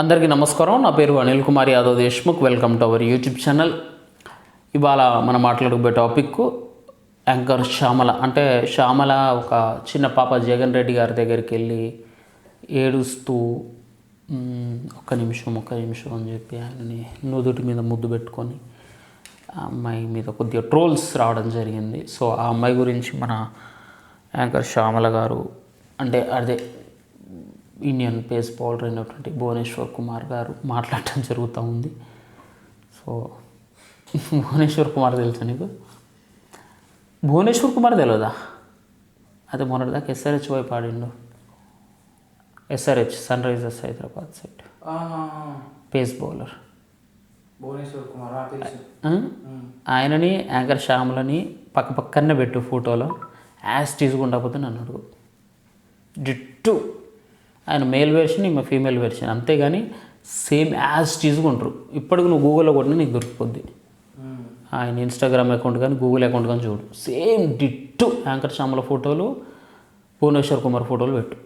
అందరికీ నమస్కారం. నా పేరు Anil Kumar Yadav Deshmukh. Welcome to our YouTube channel ఇవాళ మనం మాట్లాడుకునే టాపిక్ యాంకర్ శ్యామల అంటే శ్యామల ఒక చిన్న పాప జగన్ రెడ్డి గారి దగ్గరికి వెళ్ళి ఏడుస్తూ ఒక్క నిమిషం ఒక్క నిమిషం అని చెప్పి ఆయనని నుదుటి మీద ముద్దు పెట్టుకొని ఆ అమ్మాయి మీద కొద్దిగా ట్రోల్స్ రావడం జరిగింది. సో ఆ అమ్మాయి గురించి మన యాంకర్ శ్యామల గారు అంటే అదే ఇండియన్ పేస్ బౌలర్ అయినటువంటి భువనేశ్వర్ కుమార్ గారు మాట్లాడటం జరుగుతూ ఉంది. సో భువనేశ్వర్ కుమార్ తెలుసా నీకు? భువనేశ్వర్ కుమార్ తెలియదా అదే మొన్నటిదాకా ఎస్ఆర్హెచ్ వైపు ఆడిండు. SRH Sunrisers Hyderabad side. Pace bowler? ఆయనని యాంకర్ శ్యామలని పక్క పక్కనే పెట్టు ఫోటోలో. యాజ్ తీసుకుండకపోతే నన్ను అడుగు. డిట్టు ఆయన మేల్ వెర్షన్ ఈమె ఫీమేల్ వెర్షన్ అంతేగాని సేమ్ యాజ్ తీసుకుంటారు ఇప్పటికి నువ్వు గూగుల్లో కొట్టినా నీకు దొరికిపోద్ది. ఆయన ఇన్స్టాగ్రామ్ అకౌంట్ కానీ గూగుల్ అకౌంట్ కానీ చూడు. సేమ్ డిట్టు యాంకర్ శ్యామల ఫోటోలు భువనేశ్వర్ కుమార్ ఫోటోలు పెట్టు.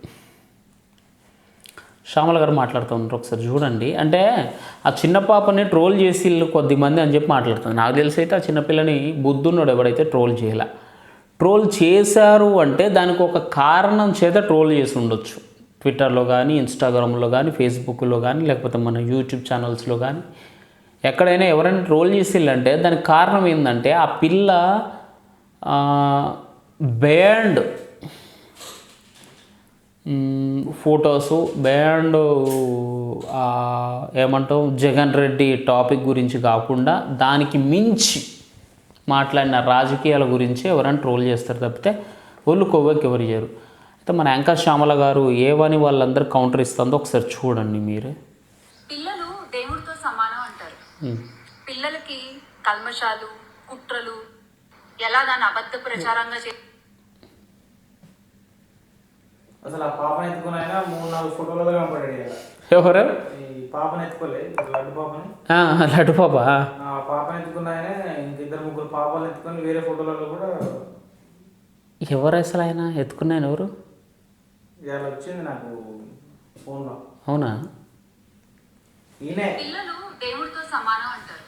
శ్యామల గారు మాట్లాడుతూ ఉంటారు ఒకసారి చూడండి. అంటే ఆ చిన్న పాపని ట్రోల్ చేసి వీళ్ళు కొద్ది మంది అని చెప్పి మాట్లాడుతుంది. నాకు తెలిసి అయితే ఆ చిన్నపిల్లని బుద్ధున్నాడు ఎవడైతే ట్రోల్ చేయాల. ట్రోల్ చేశారు అంటే దానికి ఒక కారణం చేత ట్రోల్ చేసి ఉండొచ్చు. ట్విట్టర్లో కానీ ఇన్స్టాగ్రామ్లో కానీ ఫేస్బుక్లో కానీ లేకపోతే మన యూట్యూబ్ ఛానల్స్లో కానీ ఎక్కడైనా ఎవరైనా ట్రోల్ చేసిల్లంటే దానికి కారణం ఏంటంటే ఆ పిల్ల బ్యాండ్ ఫొటోస్ బ్యాండ్ ఏమంటావు జగన్ రెడ్డి టాపిక్ గురించి కాకుండా దానికి మించి మాట్లాడిన రాజకీయాల గురించి ఎవరైనా ట్రోల్ చేస్తారు తప్పితే ఒళ్ళు కొవ్వకి ఎవరు చేయరు. అయితే మన యాంకర్ శ్యామల గారు ఏవని వాళ్ళందరూ కౌంటర్ ఇస్తుందో ఒకసారి చూడండి మీరే. పిల్లలు దేవుడితో సమానం అంటారు. పిల్లలకి కల్మషాలు కుట్రలు ఎలా దాని అబద్ధ ప్రచారంగా చే అసలు ఆ పాపను ఎత్తుకుని అయినా మూడు నాలుగు ఫోటోలలో కనపడాడు ఎవరు? ఈ పాపను ఎత్తుకోలే లడ్డు పాపని. ఆ, లడ్డు పాపా. ఆ. పాపను ఎత్తుకున్న ఆయన ఇంక ఇద్దరు ముగ్గురు పాపాలను ఎత్తుకొని వేరే ఫోటోలలో కూడా ఎవరు అసలు ఆయన? ఎత్తుకున్నాను ఎవరు? ఇలా వచ్చింది నాకు ఫోన్లో. అవునా? ఈయనే. పిల్లలు దేవుడితో సమానం అంటారు.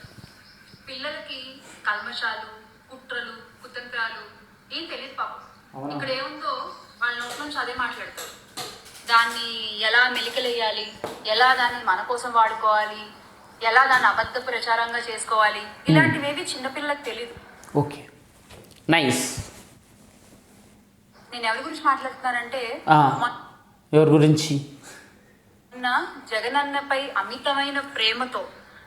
పిల్లలకి కల్మషాలు కుట్రలు కుతంత్రాలు ఏం తెలియదు పాపం. అవునా? ఇక్కడ ఏముందో వాళ్ళ నోట్ నుంచి అదే మాట్లాడతారు. దాన్ని ఎలా మెలికలేయాలి? ఎలా దాన్ని మన కోసం వాడుకోవాలి? ఎలా దాన్ని అబద్ధ ప్రచారంగా చేసుకోవాలి? ఇలాంటివేవి చిన్నపిల్లలకు తెలియదు ఓకే. నైస్. నేను ఎవరి గురించి మాట్లాడుతున్నానంటే ఎవరి గురించి? జగనన్నపై అమితమైన ప్రేమతో.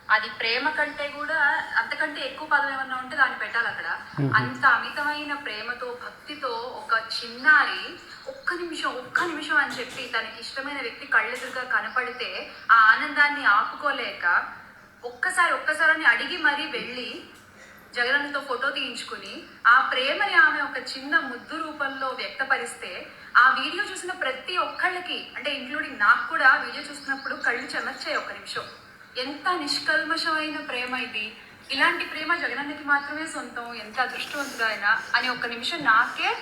అది ప్రేమ కంటే కూడా అంతకంటే ఎక్కువ పదం ఏమన్నా ఉంటే దాన్ని పెట్టాలి అక్కడ. అంత అమితమైన ప్రేమతో భక్తితో ఒక చిన్నారి ఒక్క నిమిషం ఒక్క నిమిషం అని చెప్పి తనకి ఇష్టమైన వ్యక్తి కళ్ళెదురుగా కనపడితే ఆ ఆనందాన్ని ఆపుకోలేక ఒక్కసారి ఒక్కసారి అని అడిగి మరీ వెళ్ళి జగనన్నతో ఫోటో తీయించుకుని ఆ ప్రేమని ఆమె ఒక చిన్న ముద్దు రూపంలో వ్యక్తపరిస్తే ఆ వీడియో చూసిన ప్రతి ఒక్కళ్ళకి అంటే ఇంక్లూడింగ్ నాకు కూడా వీడియో చూసినప్పుడు కళ్ళు చెమర్చాయి ఒక నిమిషం. ఎంత నిష్కల్మషమైన ప్రేమ ఇది. ఇలాంటి ప్రేమ జగనన్నకి మాత్రమే సొంతం ఎంత అదృష్టవంతుడు ఆయన అని ఒక నిమిషం నాకే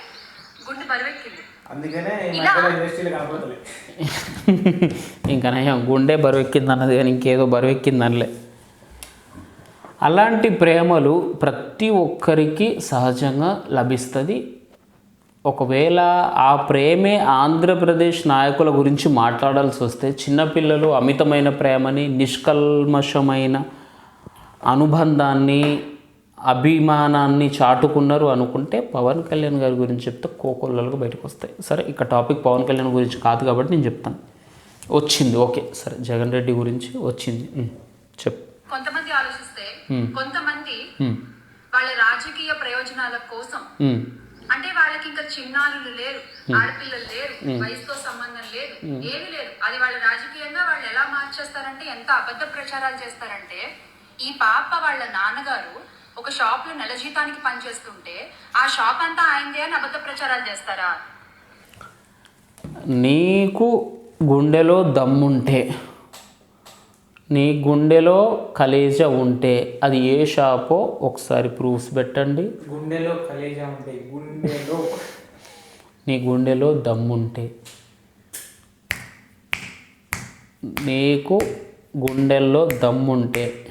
గుండె బరువెక్కింది. ఇంకా నయం గుండె బరువెక్కింది అన్నది కానీ ఇంకేదో బరువెక్కిందనిలే. అలాంటి ప్రేమలు ప్రతి ఒక్కరికి సహజంగా లభిస్తుంది. ఒకవేళ ఆ ప్రేమే ఆంధ్రప్రదేశ్ నాయకుల గురించి మాట్లాడాల్సి వస్తే చిన్నపిల్లలు అమితమైన ప్రేమని నిష్కల్మషమైన అనుబంధాన్ని అభిమానాన్ని చాటుకున్నారు అనుకుంటే పవన్ కళ్యాణ్ గారి గురించి చెప్తే కోకొల్లలుగా బయటకు వస్తాయి. సరే ఇక టాపిక్ పవన్ కళ్యాణ్ గురించి కాదు కాబట్టి నేను చెప్తాను. వచ్చింది ఓకే. సరే జగన్ రెడ్డి గురించి వచ్చింది. చెప్పు. కొంతమంది ఆలోచిస్తే. కొంతమంది వాళ్ళ రాజకీయ ప్రయోజనాల కోసం అంటే వాళ్ళకి ఇంకా చిన్నారులు లేరు ఆడపిల్లలు లేరు వయసుతో సంబంధం లేదు ఏమీ లేదు. అది వాళ్ళ రాజకీయంగా వాళ్ళు ఎలా మార్చేస్తారంటే ఎంత అబద్ధ ప్రచారాలు చేస్తారంటే ఈ పాప వాళ్ళ నాన్నగారు ఒక షాప్లో నెల జీతానికి పనిచేస్తుంటే ఆ షాప్ అంతా ఆయనదే అని అబద్ధ ప్రచారాలు చేస్తారా? నీకు గుండెలో దమ్ముంటే నీ గుండెలో కలేజ ఉంటే అది ఏ షాపో? ఒకసారి ప్రూఫ్స్ పెట్టండి. గుండెలో కలేజా ఉంటాయి గుండెలో. నీ గుండెలో దమ్ముంటే నీకు గుండెల్లో దమ్ముంటే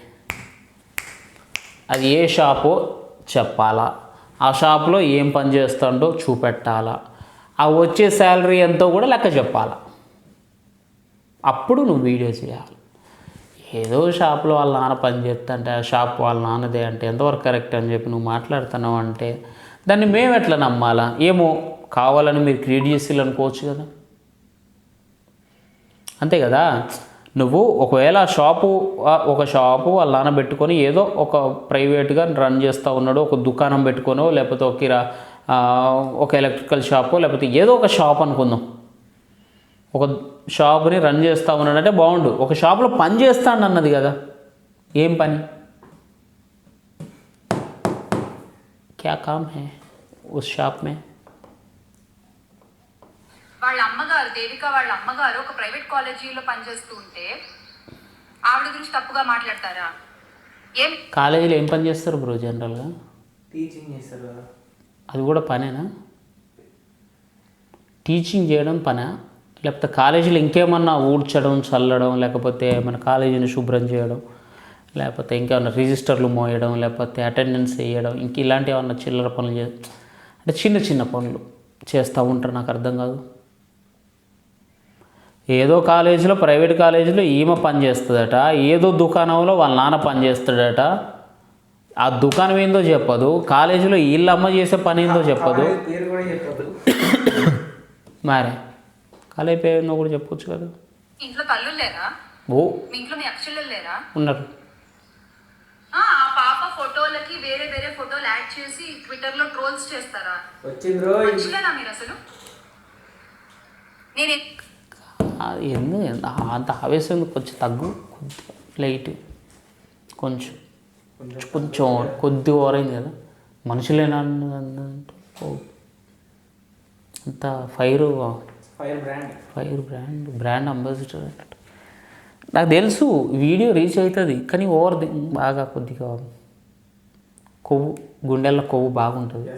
అది ఏ షాపో? చెప్పాలా. ఆ షాప్లో ఏం పని చేస్తాడో చూపెట్టాలా. ఆ వచ్చే శాలరీ ఎంతో కూడా లెక్క చెప్పాలా. అప్పుడు నువ్వు వీడియో చేయాలి. ఏదో షాప్లో వాళ్ళ నాన్న పని చేస్తుంటే ఆ షాప్ వాళ్ళ నాన్నదే అంటే ఎంతవరకు కరెక్ట్ అని చెప్పి నువ్వు మాట్లాడుతున్నావు అంటే దాన్ని మేము ఎట్లా నమ్మాలా? ఏమో కావాలని మీరు క్రియేట్ చేసి అనుకోవచ్చు కదా. అంతే కదా? నువ్వు ఒకవేళ ఆ షాపు ఒక షాపు వాళ్ళ నాన్న పెట్టుకొని ఏదో ఒక ప్రైవేట్గా రన్ చేస్తూ ఉన్నాడు ఒక దుకాణం పెట్టుకొని లేకపోతే ఒక ఒక ఎలక్ట్రికల్ షాపో లేకపోతే ఏదో ఒక షాప్ అనుకుందాం. ఒక షాప్ని రన్ చేస్తూ ఉన్నాడంటే బాగుండు. ఒక షాప్లో పని చేస్తాను అన్నది కదా. ఏం పని? క్యా కామ్ హే? ఉస్ షాప్ మే? వాళ్ళ అమ్మగారు దేవిక వాళ్ళ అమ్మగారు ఒక ప్రైవేట్ కాలేజీలో పనిచేస్తూ ఉంటే ఆవిడ గురించి తప్పుగా మాట్లాడతారా? ఏం? కాలేజీలో ఏం పని చేస్తారు బ్రో జనరల్గా? టీచింగ్ చేస్తారు కదా. అది కూడా పనేనా? టీచింగ్ చేయడం పనా? లేకపోతే కాలేజీలో ఇంకేమన్నా ఊడ్చడం చల్లడం లేకపోతే మన కాలేజీని శుభ్రం చేయడం లేకపోతే ఇంకేమన్నా రిజిస్టర్లు మోయడం లేకపోతే అటెండెన్స్ వేయడం ఇంక ఇలాంటి ఏమన్నా చిల్లర పనులు చే అంటే చిన్న చిన్న పనులు చేస్తూ ఉంటారు నాకు అర్థం కాదు. ఏదో కాలేజీలో ప్రైవేట్ కాలేజీలో ఈమె పని చేస్తుందట ఏదో దుకాణంలో వాళ్ళ నాన్న పని చేస్తాడట. ఆ దుకాణం ఏందో చెప్పదు కాలేజీలో వీళ్ళ అమ్మ చేసే పని ఏందో చెప్పదు. మరే ఏందో కూడా చెప్పొచ్చు కదా. ఇంట్లో తల్లులు లేరా? ఓ. మీ ఇంట్లో మీ అక్షలు లేరా? ఉన్నారు. ఆ ఆ పాప ఫోటోలకి వేరే వేరే ఫోటోలు యాడ్ చేసి ట్విట్టర్లో ట్రోల్స్ చేస్తారా? వచ్చింది రో మనుషులేనా మీరు అసలు? నేను అది ఎందుకు? ఎంత- అంత ఆవేశం ఎందుకు? కొంచెం తగ్గు. కొద్దిగా లైట్. కొంచెం. కొంచెం కొద్దిగా ఓరైంది కదా. మనుషులేనా ఓ. అంత fire fire brand. Fire brand brand ambassador నాకు తెలుసు వీడియో రీచ్ అవుతుంది కానీ ఓవర్ ది- బాగా కొద్దిగా కొవ్వు గుండెల్లో కొవ్వు బాగుంటుంది.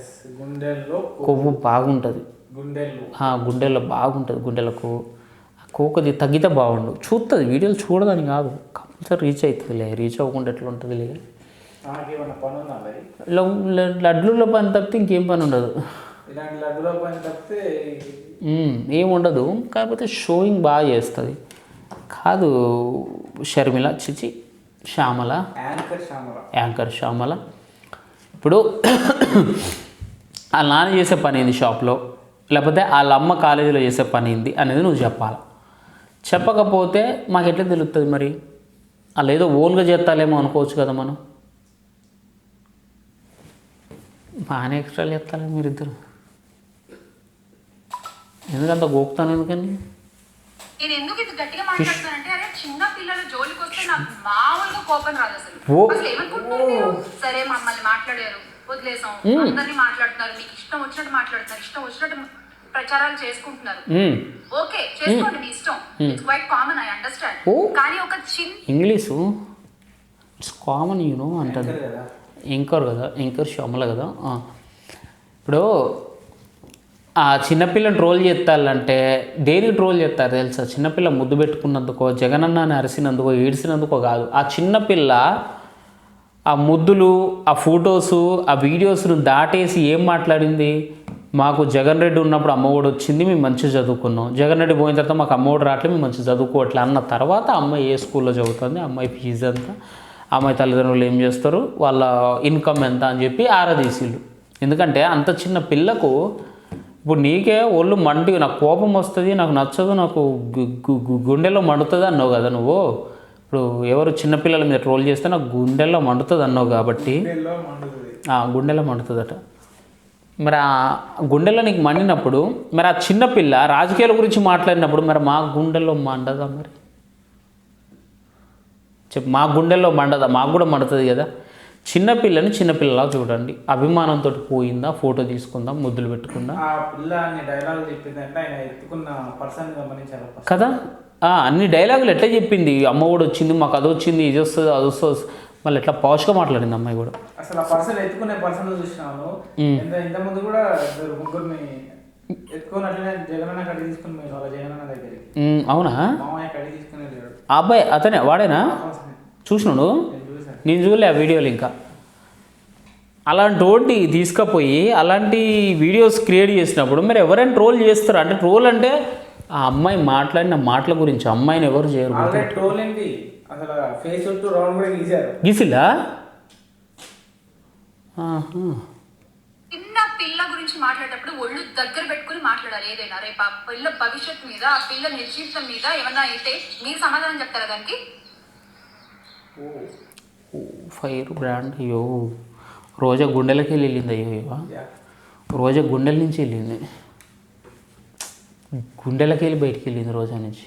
గుండెల్లో కొవ్వు బాగుంటుంది. గుండెల్లో. బాగుంటుంది గుండెల కొవ్వు. ఆ కొవ్వు కొద్దిగా తగ్గితే బాగుండు. చూస్తుంది వీడియోలు చూడదని కాదు కంపల్సరీ రీచ్ అవుతుందిలే. రీచ్ అవ్వకుండా ఎట్లా ఉంటుందిలే. నాకేమన్నా పని లడ్లూలో తప్పితే ఇంకేం పని ఉండదు. ఇలాంటి లడ్డులో పని తప్పితే మ్మ్, ఏం ఉండదు కాకపోతే షోయింగ్ బాగా చేస్తుంది. కాదు షర్మిల చిచి శ్యామల. యాంకర్ శ్యామల. యాంకర్ శ్యామల. ఇప్పుడు వాళ్ళ నాన్న చేసే పని ఏంది షాప్లో? లేకపోతే వాళ్ళ అమ్మ కాలేజీలో చేసే పని ఏంది అనేది నువ్వు చెప్పాలి? చెప్పకపోతే మాకు ఎట్లా తెలుస్తుంది మరి? వాళ్ళు ఏదో ఓన్గా చేస్తాలేమో అనుకోవచ్చు కదా మనం. బాగానే ఎక్స్ట్రాలు చేస్తాలే మీరిద్దరు. ఎందుకంత గోపుతాను ఎందుకని? నేను ఎందుకు ఇది గట్టిగా మాట్లాడుతానంటే అరే చిన్న పిల్లల జోలికి వస్తే నాకు మామూలుగా కోపం రాదు అసలు. ఓ. అసలు ఏమనుకుంటున్నారు మీరు? సరే మమ్మల్ని మాట్లాడారు. వదిలేసాం. అందరినీ మాట్లాడుతున్నారు. మీకు ఇష్టం వచ్చినట్టు మాట్లాడుతున్నారు. ఇష్టం వచ్చినట్టు ప్రచారాలు చేసుకుంటున్నారు. ఓకే చేసుకోండి మీ ఇష్టం. It's quite common I understand ఓ. కానీ ఒక చిన్న ఇంగ్లీషు? ఇట్స్ కామన్ యూనో కదా? ఎంకర్ కదా? ఎంకర్ శ్యామల కదా. ఇప్పుడు ఆ చిన్నపిల్లని ట్రోల్ చేస్తారంటే దేని ట్రోల్ చేస్తారు తెలుసా? చిన్నపిల్ల ముద్దు పెట్టుకున్నందుకో జగనన్న అని అరిసినందుకో ఏడిసినందుకో కాదు. ఆ చిన్నపిల్ల ఆ ముద్దులు ఆ ఫొటోసు ఆ వీడియోస్ను దాటేసి ఏం మాట్లాడింది? మాకు జగన్ రెడ్డి ఉన్నప్పుడు అమ్మఒడి వచ్చింది మేము మంచిగా చదువుకున్నాం. జగన్ రెడ్డి పోయిన తర్వాత మాకు అమ్మఒడి రావట్లేదు మేము మంచిగా చదువుకోవట్లే అన్న తర్వాత అమ్మాయి ఏ స్కూల్లో చదువుతుంది? అమ్మాయి ఫీజు ఎంత? అమ్మాయి తల్లిదండ్రులు ఏం చేస్తారు? వాళ్ళ ఇన్కమ్ ఎంత అని చెప్పి ఆరాధీసిళ్ళు ఎందుకంటే అంత చిన్న పిల్లకు ఇప్పుడు నీకే ఒళ్ళు మండి నాకు కోపం వస్తుంది నాకు నచ్చదు నాకు గుండెలో మండుతుంది అన్నావు కదా నువ్వు. ఇప్పుడు ఎవరు చిన్నపిల్లల మీద ట్రోల్ చేస్తే నాకు గుండెల్లో మండుతుంది అన్నావు కాబట్టి. గుండెలో మండుతుందట. మరి ఆ గుండెలో నీకు మండినప్పుడు మరి ఆ చిన్నపిల్ల రాజకీయాల గురించి మాట్లాడినప్పుడు మరి మా గుండెల్లో మండదా మరి? చెప్పు మా గుండెల్లో మండదా? మాకు కూడా మండుతుంది కదా. చిన్నపిల్లని చిన్నపిల్లలా చూడండి. అభిమానంతో పోయిందా ఫోటో తీసుకుందాం ముద్దులు పెట్టుకుందాం. కదా? ఆ, అన్ని డైలాగులు ఎట్లా చెప్పింది? అమ్మ కూడా వచ్చింది మాకు అది వచ్చింది ఇది వస్తుంది అది వస్తుంది. మళ్ళీ ఎట్లా పాష్గా మాట్లాడింది అమ్మాయి కూడా. అసలు ఆ పర్సన్ ఎత్తుకునే పర్సన్ చూసినాను ఎంత ఇంత ముందు కూడా ముగ్గురిని అవునా? అబ్బాయి అతనే వాడేనా? చూసినాడు? నేను చూడలే ఆ వీడియోలు ఇంకా. అలాంటి వాడిని తీసుకుపోయి అలాంటి వీడియోస్ క్రియేట్ చేసినప్పుడు మరి ఎవరైనా ట్రోల్ చేస్తారు? అంటే ట్రోల్ అంటే ఆ అమ్మాయి మాట్లాడిన మాటల గురించి అమ్మాయిని ఎవరు చేయరు ట్రోల్ ఏంటి? అసలు ఫేస్ చుట్టూ రౌండ్ కూడా గీశారు. గీసిల్లా? ఆహా. చిన్న పిల్ల గురించి మాట్లాడేటప్పుడు ఒళ్ళు దగ్గర పెట్టుకుని మాట్లాడాలి ఏదైనా. రేపు ఆ పిల్ల భవిష్యత్తు మీద ఆ పిల్ల నిర్జీవితం మీద ఏమన్నా అయితే మీరు సమాధానం చెప్తారా దానికి? ఫైర్ బ్రాండ్ అయ్యో. రోజా గుండెలకి వెళ్ళింది అయ్యో ఇవా రోజా గుండెల నుంచి వెళ్ళింది. గుండెలకి వెళ్ళి బయటికి వెళ్ళింది రోజా నుంచి.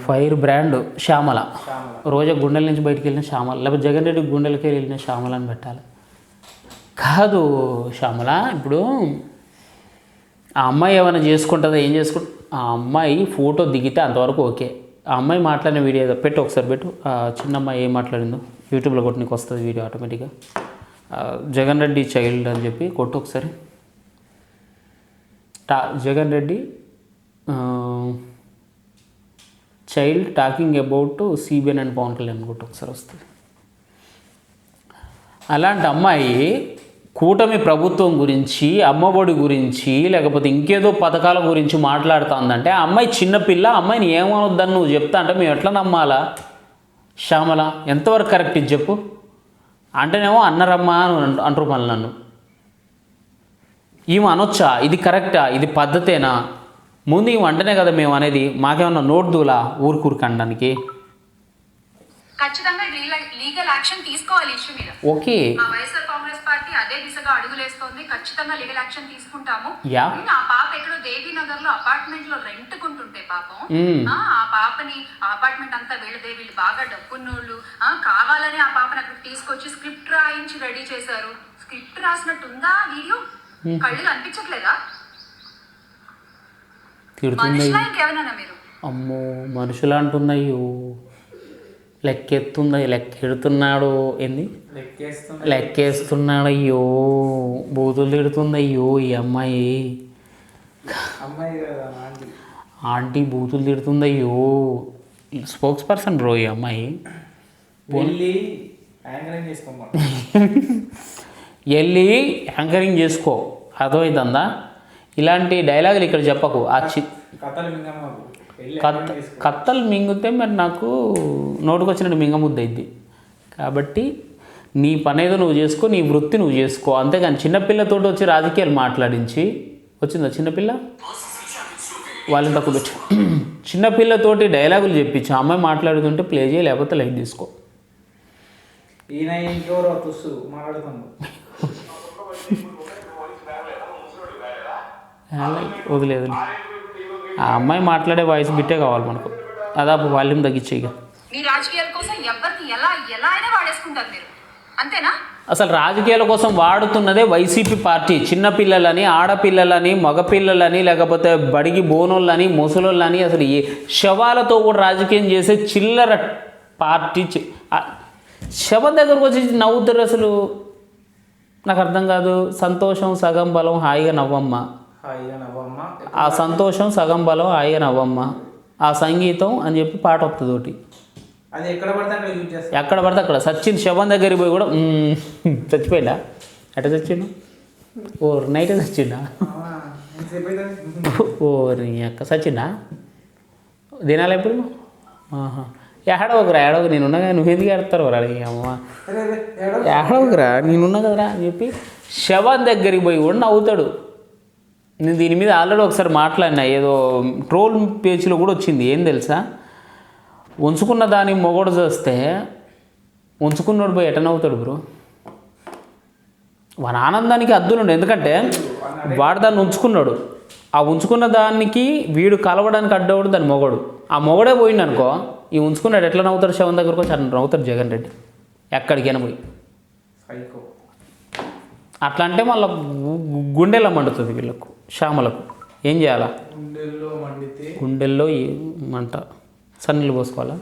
Fire brand Shyamala. Shyamala. Roja గుండెల నుంచి బయటికి వెళ్ళిన శ్యామల. లేకపోతే జగన్ రెడ్డి గుండెలకి వెళ్ళిన శ్యామల అని పెట్టాలి. కాదు శ్యామల ఇప్పుడు ఆ అమ్మాయి ఏమైనా చేసుకుంటుందా ఏం చేసుకుంటా? ఆ అమ్మాయి ఫోటో దిగితే అంతవరకు ఓకే. ఆ అమ్మాయి మాట్లాడిన వీడియో ఏదో పెట్టు ఒకసారి పెట్టు. ఆ చిన్న అమ్మాయి ఏం మాట్లాడిందో యూట్యూబ్లో కొట్టి నీకు వస్తుంది వీడియో ఆటోమేటిక్గా. జగన్ రెడ్డి చైల్డ్ అని చెప్పి కొట్టు ఒకసారి. టా Jagan Reddy child talking about CBN and Pavan Kalyan కొట్టు ఒకసారి వస్తుంది. అలాంటి అమ్మాయి కూటమి ప్రభుత్వం గురించి అమ్మఒడి గురించి లేకపోతే ఇంకేదో పథకాల గురించి మాట్లాడుతుందంటే ఆ అమ్మాయి చిన్నపిల్ల అమ్మాయిని ఏమనొద్దని నువ్వు చెప్తా అంటే మేము ఎట్లా నమ్మాలా? శ్యామల ఎంతవరకు కరెక్ట్ ఇది చెప్పు? అంటేనేమో అన్నరమ్మా అని అంట- అంటారు మళ్ళీ నన్ను. ఈమె అనొచ్చా? ఇది కరెక్టా? ఇది పద్ధతేనా? ముందు ఈమె అంటేనే కదా మేము అనేది మాకేమన్నా నోట్ దూలా ఊరుకూరికి అనడానికి? ఓకే. అదే దిశగా అడుగులేస్తోంది. ఖచ్చితంగా లీగల్ యాక్షన్ తీసుకుంటాము. ఆ పాప ఎక్కడో దేవి నగర్లో అపార్ట్మెంట్లో రెంట్ కొంటుంటే పాపం. ఆ పాపని ఆ అపార్ట్మెంట్ అంతా వీళ్ళదే వీళ్ళు బాగా డబ్బున్నోళ్ళు. కావాలని ఆ పాపని అక్కడికి తీసుకొచ్చి స్క్రిప్ట్ రాయించి రెడీ చేశారు. స్క్రిప్ట్ రాసినట్టుందా వీడియో? కళ్ళు కనిపించట్లేదా? మీరు? అమ్మో మనుషులు అంటున్నాయో. లెక్కెత్తుంది లెక్కెడుతున్నాడు ఏంది? లెక్కేస్తున్నాడు. అయ్యో బూతులు తిడుతుంది. అయ్యో ఈ అమ్మాయి. ఆంటీ. బూతులు తిడుతుంది. అయ్యో స్పోక్స్ పర్సన్ బ్రో ఈ అమ్మాయి. వెళ్ళి యాంకరింగ్ చేసుకో. అర్థమవుతుందా ఇలాంటి డైలాగులు ఇక్కడ చెప్పకు. ఆ చి కథలు కత్త కత్తలు మింగితే మరి నాకు నోటుకొచ్చినట్టు మింగముద్ద అయింది కాబట్టి నీ పని ఏదో నువ్వు చేసుకో నీ వృత్తి నువ్వు చేసుకో. అంతేగాని చిన్నపిల్లతోటి వచ్చి రాజకీయాలు మాట్లాడించి వచ్చిందా చిన్నపిల్ల? వాళ్ళని తక్కువ పెట్టు. చిన్నపిల్లతోటి డైలాగులు చెప్పించు. అమ్మాయి మాట్లాడుతుంటే ప్లే చేయి లేకపోతే లైట్ తీసుకో. వదిలేదు ఆ అమ్మాయి మాట్లాడే వాయిస్ బిట్టే కావాలి మనకు. అదాపు వాల్యూమ్ తగ్గించే ఇక. మీ రాజకీయాల కోసం ఎవరిని ఎలా ఎలా అయినా వాడేసుకుంటారు మీరు. అంతేనా? అసలు రాజకీయాల కోసం వాడుతున్నదే వైసీపీ పార్టీ. చిన్నపిల్లలని ఆడపిల్లలని మగపిల్లలని లేకపోతే బడిగి బోనోళ్ళని ముసలోళ్ళని అసలు ఏ శవాలతో కూడా రాజకీయం చేసే చిల్లర పార్టీ శవం దగ్గరకు వచ్చి నవ్వుతారు అసలు. నాకు అర్థం కాదు. సంతోషం సగం బలం హాయిగా నవ్వమ్మ. ఆ సంతోషం సగం బలం హాయిగా నవ్వమ్మ ఆ సంగీతం అని చెప్పి పాట వస్తుంది ఒకటి. అది ఎక్కడ పడితే అక్కడ యూజ్ చేస్తారు? ఎక్కడ పడితే అక్కడ. సచిన్ శవం దగ్గరికి పోయి కూడా "మ్మ్, చచ్చిపోయిందా? ఎట్ట చచ్చిండు? ఓ నైట్ చచ్చిండా? ఓ నీ అక్క సచిన్నా దినాలు ఎప్పుడు? ఆహా. ఏడవకురా ఏడవకు నేనున్నా కదా నువ్వు ఎందుకు ఏడతారు రా? నీ అమ్మ. ఏడవకురా నేనున్నా కదరా అని చెప్పి శవం దగ్గరికి పోయి కూడా నవ్వుతాడు. నేను దీని మీద ఆల్రెడీ ఒకసారి మాట్లాడినా ఏదో ట్రోల్ పేజీలో కూడా వచ్చింది ఏం తెలుసా? ఉంచుకున్న దాని మొగడు చేస్తే ఉంచుకున్నోడు పోయి ఎట నవ్వుతాడు బ్రో. వాని ఆనందానికి అద్దులుండు ఎందుకంటే వాడు దాన్ని ఉంచుకున్నాడు. ఆ ఉంచుకున్న దానికి వీడు కలవడానికి అడ్డవాడు దాని మొగడు. ఆ మొగడే పోయిండు అనుకో ఈ ఉంచుకున్నాడు ఎట్లా నవ్వుతాడు శవం దగ్గరకు వచ్చి అట్లా నవ్వుతాడు జగన్ రెడ్డి. ఎక్కడికైనా పోయి. అట్లా అంటే మళ్ళీ గుండెలో మండుతుంది వీళ్ళకు. శ్యామలకు ఏం చేయాలా? గుండెల్లో మండితే గుండెల్లో ఏ- మంట? సన్నీళ్ళు పోసుకోవాలా?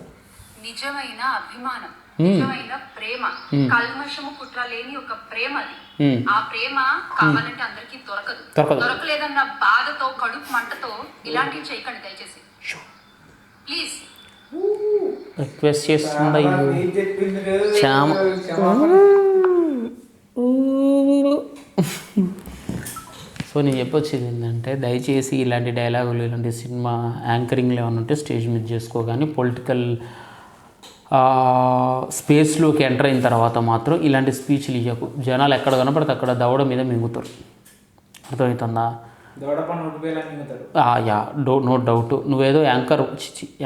నిజమైన అభిమానం నిజమైన ప్రేమ కల్మషము కుట్ర లేని ఒక ప్రేమ అది. ఆ ప్రేమ కావాలంటే అందరికీ దొరకదు. దొరకలేదన్న బాధతో కడుపు మంటతో ఇలాంటివి చేయకండి దయచేసి. ప్లీజ్. రిక్వెస్ట్ కదా? శ్యామ. సో నేను చెప్పొచ్చేది ఏంటంటే దయచేసి ఇలాంటి డైలాగులు ఇలాంటి సినిమా యాంకరింగ్లు ఏమైనా ఉంటే స్టేజ్ మీద చేసుకో. కానీ పొలిటికల్ స్పేస్లోకి ఎంటర్ అయిన తర్వాత మాత్రం ఇలాంటి స్పీచ్లు ఇవ్వకు జనాలు ఎక్కడ కనపడితే అక్కడ దవడ మీద మింగుతారు. అర్థమవుతుందా? యా డో నో డౌట్. నువ్వేదో యాంకర్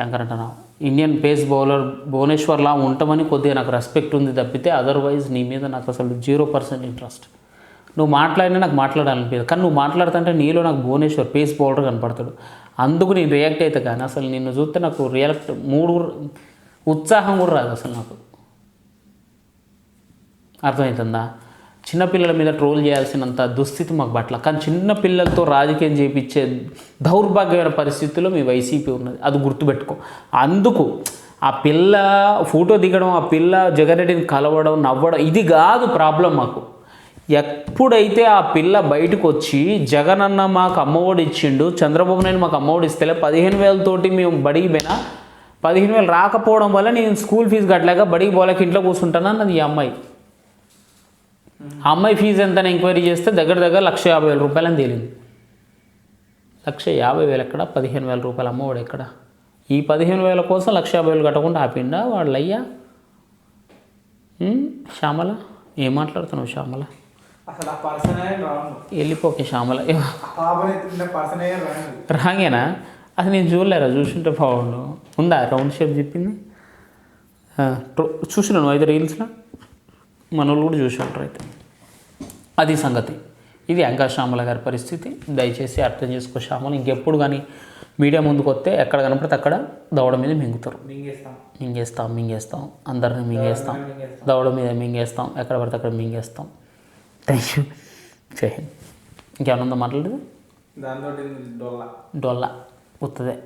యాంకర్ అంటున్నావు. ఇండియన్ పేస్ బౌలర్ భువనేశ్వర్లా ఉంటామని కొద్దిగా నాకు రెస్పెక్ట్ ఉంది తప్పితే అదర్వైజ్ నీ మీద నాకు అసలు జీరో పర్సెంట్ ఇంట్రెస్ట్. నువ్వు మాట్లాడినా నాకు మాట్లాడాలనిపించదు కానీ నువ్వు మాట్లాడుతుంటే నీలో నాకు భువనేశ్వర్ పేస్ బౌలర్ కనపడతాడు. అందుకు నేను రియాక్ట్ అయితే కానీ అసలు నిన్ను చూస్తే నాకు రియాక్ట్ మూడు ఉత్సాహం కూడా రాదు అసలు నాకు. అర్థమవుతుందా? చిన్నపిల్లల మీద ట్రోల్ చేయాల్సినంత దుస్థితి మాకు పట్ల. కానీ చిన్న పిల్లలతో రాజకీయం చేపించే దౌర్భాగ్యమైన పరిస్థితుల్లో మీ వైసీపీ ఉన్నది. అది గుర్తుపెట్టుకో. అందుకు ఆ పిల్ల ఫోటో దిగడం ఆ పిల్ల జగన్ రెడ్డిని కలవడం నవ్వడం ఇది కాదు ప్రాబ్లం మాకు. ఎప్పుడైతే ఆ పిల్ల బయటకు వచ్చి జగన్ అన్న మాకు అమ్మఒడి ఇచ్చిండు చంద్రబాబు నాయుడు మాకు అమ్మఒడి ఇస్తేలే పదిహేను వేలతోటి మేము బడికి పోయినా పదిహేను వేలు రాకపోవడం వల్ల నేను స్కూల్ ఫీజు కట్టలేక బడికి పోలేక ఇంట్లో కూర్చుంటాను? అన్నది ఈ అమ్మాయి. ఆ అమ్మాయి ఫీజు ఎంత ఎంక్వైరీ చేస్తే దగ్గర దగ్గర లక్ష యాభై వేల రూపాయలని తేలింది. లక్ష యాభై వేలు ఎక్కడ? పదిహేను వేల రూపాయలు అమ్మఒడు ఎక్కడ? ఈ పదిహేను వేల కోసం లక్ష యాభై వేలు కట్టకుండా ఆపిండా వాళ్ళయ్యా శ్యామల ఏం మాట్లాడుతున్నావు శ్యామల? అసలు ఆ పర్సనే వెళ్ళిపోకే శ్యామల. పర్సనే రాగేనా? అది నేను చూడలేరా? చూసుంటే బాగుండు. ఉందా? రౌండ్ షేప్ చెప్పింది? చూసినాను అయితే రీల్స్లో? మన వాళ్ళు కూడా చూసి ఉంటారు అయితే. అది సంగతి. ఇది అంకా శ్యామల గారి పరిస్థితి. దయచేసి అర్థం చేసుకో శ్యామల. ఇంకెప్పుడు కానీ మీడియా ముందుకు వస్తే ఎక్కడ కనపడితే అక్కడ దవడ మీద మింగుతారు. మింగేస్తాం. మింగేస్తాం మింగేస్తాం. అందరిని మింగేస్తాం. మింగేస్తాం. దవడ మీద మింగేస్తాం. ఎక్కడ పడితే అక్కడ మింగేస్తాం. థ్యాంక్ యూ జై హింద్. ఇంకేమైనా ఉందా మాట్లాడేది? దాంతో డొల్ల. డొల్ల. ఉత్తదే.